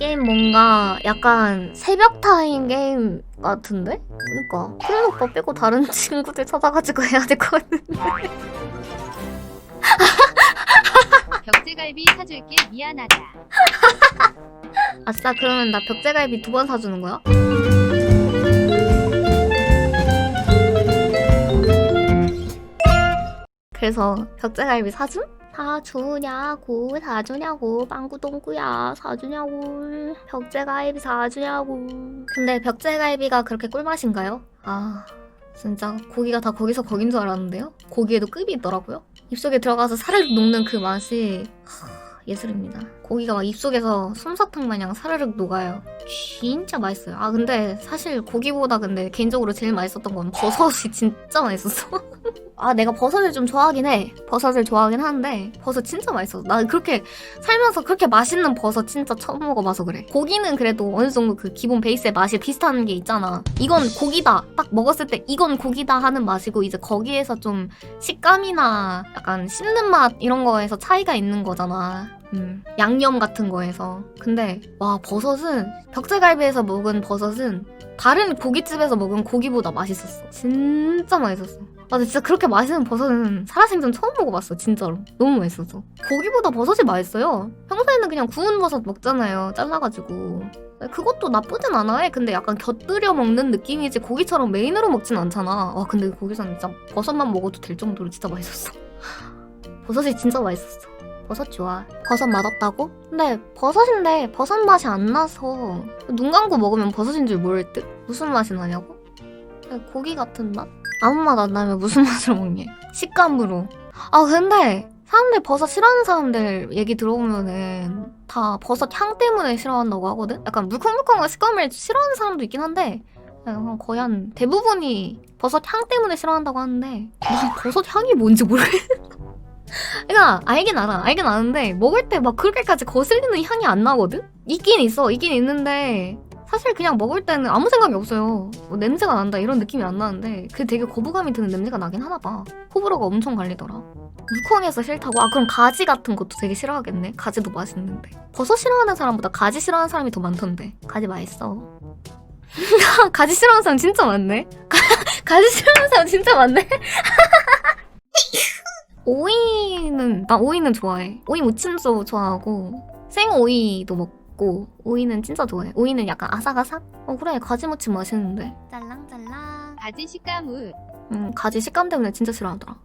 게임 뭔가 약간 새벽 타임 게임 같은데? 그니까 푸른 오빠 빼고 다른 친구들 찾아가지고 해야 될 것 같은데 벽제갈비 사줄게 미안하다. 아싸 그러면 나 벽제갈비 두 번 사주는 거야? 그래서 벽제갈비 사줌? 사주냐고 사주냐고 빵구똥구야 사주냐고 벽제갈비 사주냐고 근데 벽제갈비가 그렇게 꿀맛인가요? 아 진짜 고기가 다 거기서 거긴 줄 알았는데요? 고기에도 급이 있더라고요 입속에 들어가서 살을 녹는 그 맛이 예술입니다. 고기가 막 입속에서 솜사탕 마냥 사르륵 녹아요. 진짜 맛있어요. 아 근데 사실 고기보다 근데 개인적으로 제일 맛있었던 건 버섯이 진짜 맛있었어. 아 내가 버섯을 좀 좋아하긴 해. 버섯을 좋아하긴 하는데 버섯 진짜 맛있어. 나 그렇게 살면서 그렇게 맛있는 버섯 진짜 처음 먹어봐서 그래. 고기는 그래도 어느 정도 그 기본 베이스의 맛이 비슷한 게 있잖아. 이건 고기다. 딱 먹었을 때 이건 고기다 하는 맛이고 이제 거기에서 좀 식감이나 약간 씹는 맛 이런 거에서 차이가 있는 거잖아. 음, 양념 같은 거에서. 근데 와 버섯은 벽제갈비에서 먹은 버섯은 다른 고깃집에서 먹은 고기보다 맛있었어. 진짜 맛있었어. 맞아 진짜 그렇게 맛있는 버섯은 살아생전 처음 먹어봤어 진짜로. 너무 맛있었어 고기보다 버섯이 맛있어요. 평소에는 그냥 구운 버섯 먹잖아요 잘라가지고. 그것도 나쁘진 않아 근데 약간 곁들여 먹는 느낌이지 고기처럼 메인으로 먹진 않잖아. 와 근데 거기서 진짜 버섯만 먹어도 될 정도로 진짜 맛있었어. 버섯이 진짜 맛있었어. 버섯 좋아 버섯 맛없다고? 근데 버섯인데 버섯 맛이 안 나서 눈 감고 먹으면 버섯인 줄 모를 듯? 무슨 맛이 나냐고? 그냥 고기 같은 맛? 아무 맛 안 나면 무슨 맛으로 먹니? 식감으로. 아 근데 사람들 버섯 싫어하는 사람들 얘기 들어보면은 다 버섯 향 때문에 싫어한다고 하거든? 약간 물컹물컹한 식감을 싫어하는 사람도 있긴 한데 약간 거의 한 대부분이 버섯 향 때문에 싫어한다고 하는데 난 버섯 향이 뭔지 모르겠어. 그러니까 알긴 알아. 알긴 아는데 먹을 때 막 그렇게까지 거슬리는 향이 안 나거든? 있긴 있어. 있긴 있는데 사실 그냥 먹을 때는 아무 생각이 없어요. 뭐 냄새가 난다 이런 느낌이 안 나는데 그게 되게 거부감이 드는 냄새가 나긴 하나 봐. 호불호가 엄청 갈리더라. 물컹해서 싫다고? 아 그럼 가지 같은 것도 되게 싫어하겠네. 가지도 맛있는데. 버섯 싫어하는 사람보다 가지 싫어하는 사람이 더 많던데. 가지 맛있어. 가지 싫어하는 사람 진짜 많네. 가지 싫어하는 사람 진짜 많네. 오이는 나 오이는 좋아해. 오이 무침도 좋아하고 생 오이도 먹고 오이는 진짜 좋아해. 오이는 약간 아삭아삭? 어 그래 가지무침 맛있는데. 짤랑짤랑. 가지 식감 우. 음 가지 식감 때문에 진짜 싫어하더라.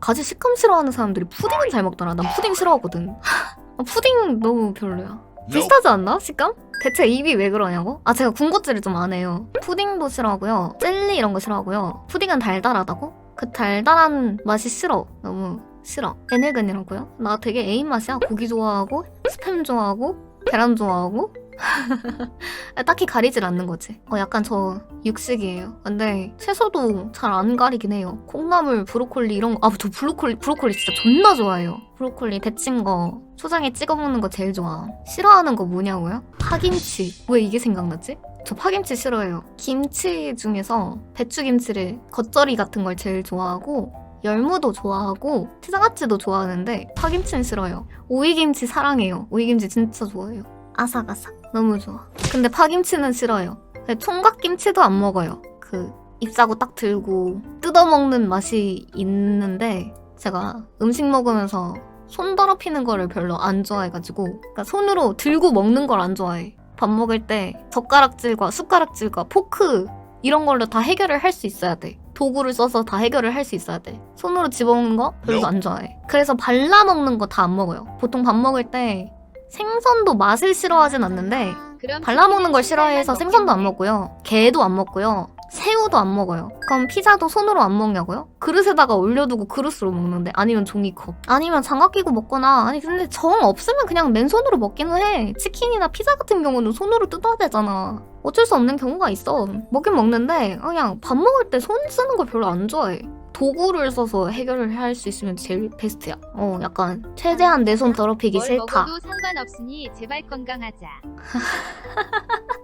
가지 식감 싫어하는 사람들이 푸딩은 잘 먹더라. 난 푸딩 싫어하거든. 아, 푸딩 너무 별로야. 비슷하지 않나? 식감? 대체 입이 왜 그러냐고? 아 제가 군것질을 좀 안 해요. 푸딩도 싫어하고요. 젤리 이런 거 싫어하고요. 푸딩은 달달하다고? 그 달달한 맛이 싫어. 너무 싫어. 에네근이라고요? 나 되게 애인 맛이야. 고기 좋아하고 스팸 좋아하고 계란 좋아하고 딱히 가리질 않는 거지. 어 약간 저 육식이에요. 근데 채소도 잘 안 가리긴 해요. 콩나물, 브로콜리 이런 거. 아 저 브로콜리 브로콜리 진짜 존나 좋아해요. 브로콜리 데친 거 초장에 찍어 먹는 거 제일 좋아. 싫어하는 거 뭐냐고요? 파김치. 왜 이게 생각났지? 저 파김치 싫어해요. 김치 중에서 배추김치를 겉절이 같은 걸 제일 좋아하고 열무도 좋아하고 치장아찌도 좋아하는데 파김치는 싫어요. 오이김치 사랑해요. 오이김치 진짜 좋아해요. 아삭아삭 너무 좋아. 근데 파김치는 싫어요. 총각김치도 안 먹어요. 그 잎사구 딱 들고 뜯어먹는 맛이 있는데 제가 음식 먹으면서 손 더럽히는 거를 별로 안 좋아해가지고 그러니까 손으로 들고 먹는 걸 안 좋아해. 밥 먹을 때 젓가락질과 숟가락질과 포크 이런 걸로 다 해결을 할 수 있어야 돼. 도구를 써서 다 해결을 할 수 있어야 돼. 손으로 집어먹는 거 별로 안 좋아해. 그래서 발라 먹는 거 다 안 먹어요. 보통 밥 먹을 때 생선도 맛을 싫어하진 않는데 그럼 발라 먹는 걸 싫어해서 생선도 안. 먹고요. 게도 안 먹고요. 새우도 안 먹어요. 그럼 피자도 손으로 안 먹냐고요? 그릇에다가 올려두고 그릇으로 먹는데 아니면 종이컵 아니면 장갑 끼고 먹거나 아니 근데 정 없으면 그냥 맨손으로 먹기는 해. 치킨이나 피자 같은 경우는 손으로 뜯어야 되잖아. 어쩔 수 없는 경우가 있어. 먹긴 먹는데 그냥 밥 먹을 때 손 쓰는 걸 별로 안 좋아해. 도구를 써서 해결을 할 수 있으면 제일 베스트야. 어, 약간 최대한 내 손 더럽히기 뭘 싫다. 먹어도 상관없으니 제발 건강하자.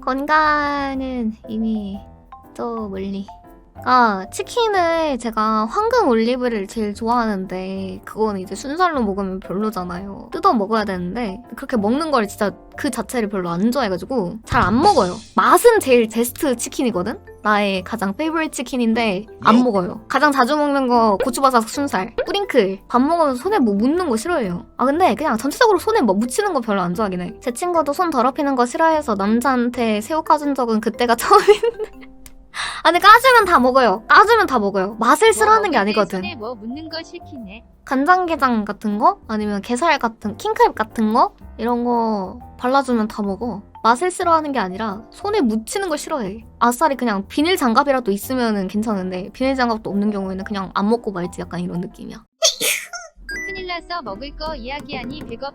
건강은 이미 저 멀리. 아, 치킨을 제가 황금 올리브를 제일 좋아하는데 그건 이제 순살로 먹으면 별로잖아요. 뜯어 먹어야 되는데 그렇게 먹는 걸 진짜 그 자체를 별로 안 좋아해가지고 잘 안 먹어요. 맛은 제일 베스트 치킨이거든? 나의 가장 페이보릿 치킨인데 안 먹어요. 가장 자주 먹는 거 고추바삭 순살, 뿌링클. 밥 먹으면서 손에 뭐 묻는 거 싫어해요. 아 근데 그냥 전체적으로 손에 뭐 묻히는 거 별로 안 좋아하긴 해. 제 친구도 손 더럽히는 거 싫어해서 남자한테 새우 까준 적은 그때가 처음인데. 아 근데 까주면 다 먹어요. 까주면 다 먹어요. 맛을 싫어하는 게 아니거든. 손에 뭐 묻는 거 싫긴 해. 간장게장 같은 거 아니면 게살 같은 킹크랩 같은 거 이런 거 발라주면 다 먹어. 맛을 싫어하는 게 아니라 손에 묻히는 걸 싫어해. 아싸리 그냥 비닐 장갑이라도 있으면은 괜찮은데 비닐 장갑도 없는 경우에는 그냥 안 먹고 말지 약간 이런 느낌이야. 큰일 났어 먹을 거 이야기하니 배고파.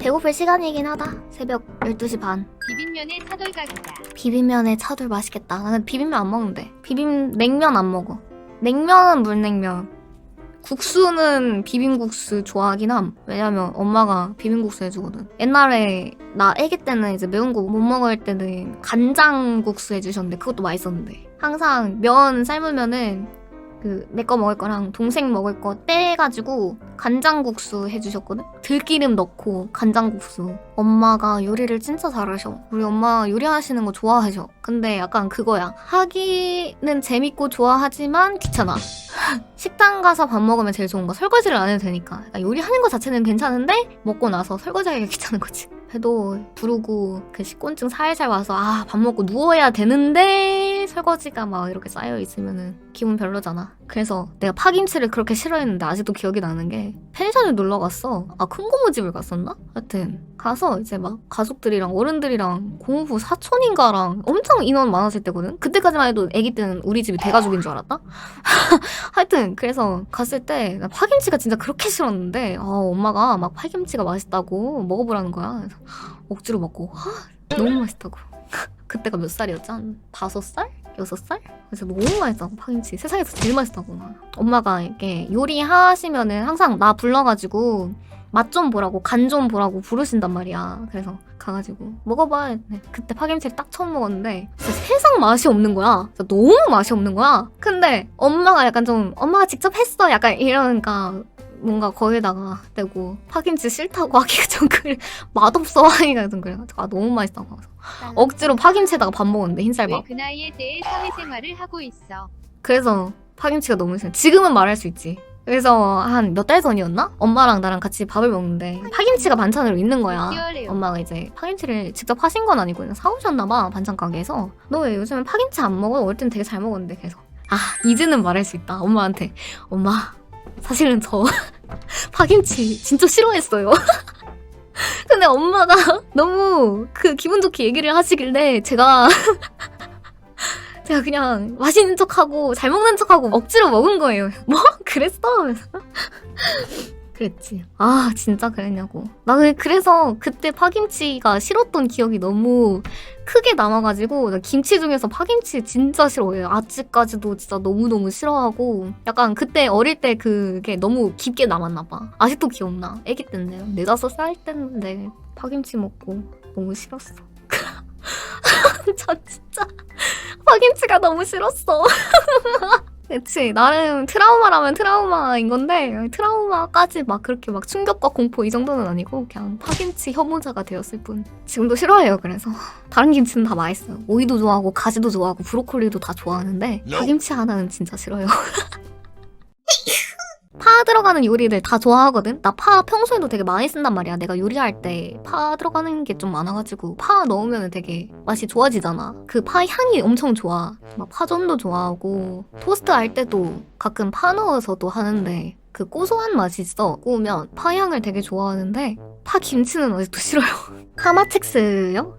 배고플 시간이긴 하다. 새벽 12시 반. 비빔면에 차돌각이다. 비빔면에 차돌 맛있겠다. 나는 비빔면 안 먹는데. 비빔 냉면 안 먹어. 냉면은 물냉면. 국수는 비빔국수 좋아하긴 함. 왜냐면 엄마가 비빔국수 해주거든. 옛날에 나 아기 때는 이제 매운 거 못 먹을 때는 간장국수 해주셨는데 그것도 맛있었는데. 항상 면 삶으면은 그 내 거 먹을 거랑 동생 먹을 거 떼가지고 간장국수 해주셨거든? 들기름 넣고 간장국수. 엄마가 요리를 진짜 잘하셔. 우리 엄마 요리하시는 거 좋아하셔. 근데 약간 그거야. 하기는 재밌고 좋아하지만 귀찮아. 식당 가서 밥 먹으면 제일 좋은 거 설거지를 안 해도 되니까. 그러니까 요리하는 거 자체는 괜찮은데 먹고 나서 설거지하기가 귀찮은 거지. 그래도 부르고 그 식곤증 살살 와서 아 밥 먹고 누워야 되는데 설거지가 막 이렇게 쌓여 있으면은 기분 별로잖아. 그래서 내가 파김치를 그렇게 싫어했는데 아직도 기억이 나는 게 펜션을 놀러 갔어. 아 큰 고모 집을 갔었나? 하여튼 가서 이제 막 가족들이랑 어른들이랑 고모부 사촌인가랑 엄청 인원 많았을 때거든. 그때까지만 해도 아기 때는 우리 집이 대가족인 줄 알았다. 하여튼 그래서 갔을 때 나 파김치가 진짜 그렇게 싫었는데 아, 엄마가 막 파김치가 맛있다고 먹어보라는 거야. 그래서 억지로 먹고 아, 너무 맛있다고. 그때가 몇 살이었지? 한 다섯 살? 여섯 살? 그래서 너무 맛있다고 파김치. 세상에서 제일 맛있다고 막. 엄마가 이렇게 요리하시면은 항상 나 불러가지고 맛 좀 보라고 간 좀 보라고 부르신단 말이야. 그래서 가가지고 먹어봐. 네, 그때 파김치를 딱 처음 먹었는데 진짜 세상 맛이 없는 거야. 진짜 너무 맛이 없는 거야. 근데 엄마가 약간 좀 엄마가 직접 했어. 약간 이러니까 뭔가 거기다가 대고 파김치 싫다고 하기가 좀 그래 맛없어 하기가 좀 그래가지고 아 너무 맛있다고 해서 억지로 파김치에다가 밥 먹었는데 흰쌀밥 왜그 나이에 대해 사회생활을 하고 있어? 그래서 파김치가 너무 싫어. 지금은 말할 수 있지. 그래서 한 몇 달 전이었나? 엄마랑 나랑 같이 밥을 먹는데 파김치가 반찬으로 있는 거야. 엄마가 이제 파김치를 직접 하신 건 아니고 그냥 사오셨나 봐 반찬 가게에서 너 왜 요즘에 파김치 안 먹어? 어릴 땐 되게 잘 먹었는데 그래서 아 이제는 말할 수 있다 엄마한테 엄마 사실은 저 파김치 진짜 싫어했어요 근데 엄마가 너무 그 기분 좋게 얘기를 하시길래 제가 제가 그냥 맛있는 척하고 잘 먹는 척하고 억지로 먹은 거예요. 뭐? 그랬어? 그랬지. 아 진짜 그랬냐고. 나 그- 그래서 그때 파김치가 싫었던 기억이 너무 크게 남아가지고 나 김치 중에서 파김치 진짜 싫어해요. 아직까지도 진짜 너무너무 싫어하고 약간 그때 어릴 때 그게 너무 깊게 남았나 봐. 아직도 기억나. 애기 때인데요. 네다섯 살 때인데 파김치 먹고 너무 싫었어. 저 진짜 파김치가 너무 싫었어. 그치. 나름 트라우마라면 트라우마인 건데 트라우마까지 막 그렇게 막 충격과 공포 이 정도는 아니고 그냥 파김치 혐오자가 되었을 뿐. 지금도 싫어해요 그래서. 다른 김치는 다 맛있어요. 오이도 좋아하고 가지도 좋아하고 브로콜리도 다 좋아하는데 파김치 하나는 진짜 싫어요 파 들어가는 요리들 다 좋아하거든? 나 파 평소에도 되게 많이 쓴단 말이야. 내가 요리할 때 파 들어가는 게 좀 많아가지고 파 넣으면 되게 맛이 좋아지잖아. 그 파 향이 엄청 좋아. 막 파전도 좋아하고 토스트 할 때도 가끔 파 넣어서도 하는데 그 고소한 맛이 있어. 구우면 파 향을 되게 좋아하는데 파 김치는 아직도 싫어요. 하마첵스요?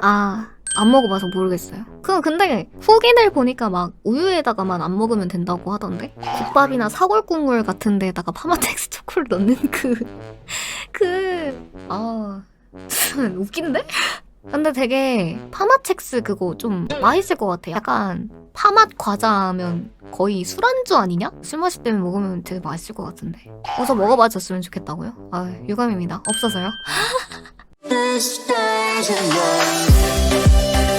아 안 먹어봐서 모르겠어요. 그 근데 후기들 보니까 막 우유에다가만 안 먹으면 된다고 하던데 국밥이나 사골국물 같은 데다가 파마텍스 초코를 넣는 그 그 아 웃긴데? 근데 되게 파마첵스 그거 좀 맛있을 것 같아. 약간 파맛 과자면 거의 술안주 아니냐? 술 마실 때 먹으면 되게 맛있을 것 같은데. 어서 먹어봐 줬으면 좋겠다고요? 아 유감입니다. 없어서요. stars align.